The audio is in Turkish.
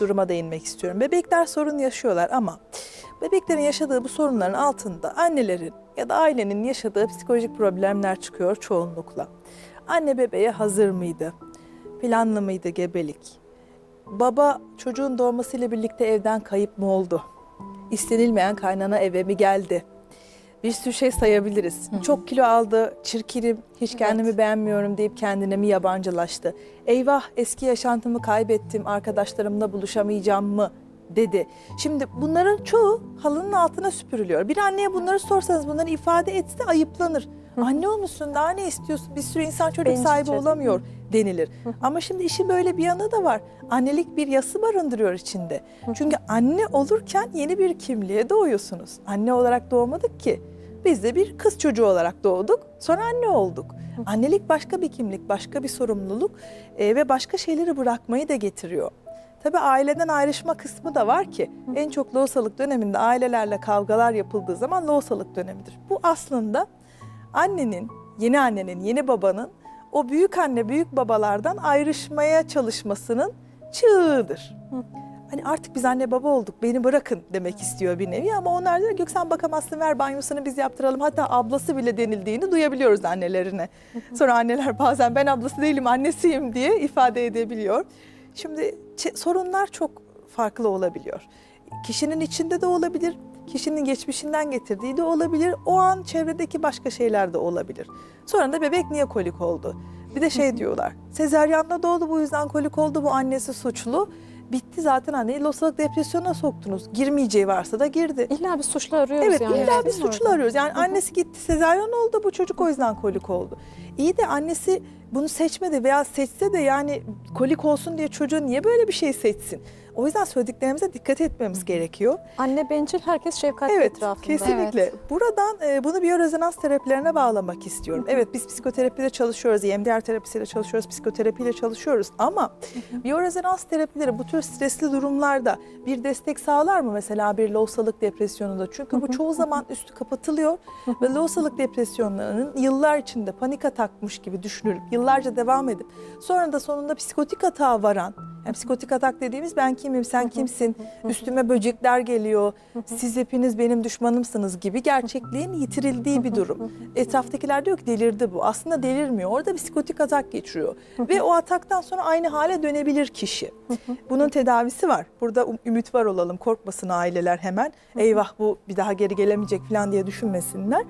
duruma değinmek istiyorum. Bebekler sorun yaşıyorlar ama bebeklerin yaşadığı bu sorunların altında annelerin ya da ailenin yaşadığı psikolojik problemler çıkıyor çoğunlukla. Anne bebeğe hazır mıydı? Planlı mıydı gebelik? Baba çocuğun doğmasıyla birlikte evden kayıp mı oldu? İstenilmeyen kaynana eve mi geldi? Bir sürü şey sayabiliriz. Çok kilo aldı, çirkinim, hiç kendimi beğenmiyorum deyip kendine mi yabancılaştı? Eyvah eski yaşantımı kaybettim, arkadaşlarımla buluşamayacağım mı dedi. Şimdi bunların çoğu halının altına süpürülüyor. Bir anneye bunları sorsanız bunları ifade etse ayıplanır. Anne olmuşsun daha ne istiyorsun? Bir sürü insan çocuk Bencilce sahibi mi? olamıyor denilir. Ama şimdi işin böyle bir yanı da var. Annelik bir yası barındırıyor içinde. Çünkü anne olurken yeni bir kimliğe doğuyorsunuz. Anne olarak doğmadık ki. Biz de bir kız çocuğu olarak doğduk. Sonra anne olduk. Annelik başka bir kimlik, başka bir sorumluluk e, ve başka şeyleri bırakmayı da getiriyor. Tabii aileden ayrışma kısmı da var ki en çok loğusalık döneminde ailelerle kavgalar yapıldığı zaman loğusalık dönemidir. Bu aslında annenin, yeni annenin, yeni babanın o büyük anne, büyük babalardan ayrışmaya çalışmasının çığıdır. Hani artık biz anne baba olduk beni bırakın demek istiyor bir nevi ama onlar diyor ki "Yok sen bakamazsın ver banyosunu biz yaptıralım. Hatta ablası bile denildiğini duyabiliyoruz annelerine. Sonra anneler bazen ben ablası değilim annesiyim diye ifade edebiliyor. Şimdi sorunlar çok farklı olabiliyor. Kişinin içinde de olabilir, kişinin geçmişinden getirdiği de olabilir. O an çevredeki başka şeyler de olabilir. Sonra da bebek niye kolik oldu? Bir de şey diyorlar. Sezeryanla doğdu bu yüzden kolik oldu bu annesi suçlu. Bitti zaten anneyi losalık depresyona soktunuz. Girmeyeceği varsa da girdi. İlla bir suçlu arıyoruz Evet yani. illa bir suçlu arıyoruz. Yani annesi gitti sezaryen oldu bu çocuk o yüzden kolik oldu. İyi de annesi bunu seçmedi veya seçse de yani kolik olsun diye çocuğu niye böyle bir şey seçsin? O yüzden söylediklerimize dikkat etmemiz gerekiyor. Anne bencil, herkes şefkatli Evet, etrafında. kesinlikle. Buradan e, bunu biyorezonans terapilerine bağlamak istiyorum. Evet, biz psikoterapide çalışıyoruz, EMDR terapisiyle çalışıyoruz, psikoterapiyle çalışıyoruz ama biyorezonans terapileri bu tür stresli durumlarda bir destek sağlar mı mesela bir loğusalık depresyonunda? Çünkü bu çoğu zaman üstü kapatılıyor ve loğusalık depresyonlarının yıllar içinde panik atakmış gibi düşünülüp yıllarca devam edip sonra da sonunda psikotik atağa varan yani psikotik atak dediğimiz ben kimim, sen kimsin, üstüme böcekler geliyor, siz hepiniz benim düşmanımsınız gibi gerçekliğin yitirildiği bir durum. Etraftakiler diyor ki delirdi bu. Aslında delirmiyor. Orada bir psikotik atak geçiriyor. Ve o ataktan sonra aynı hale dönebilir kişi. Bunun tedavisi var. Burada um- ümit var olalım. Korkmasın aileler hemen. Eyvah bu bir daha geri gelemeyecek falan diye düşünmesinler.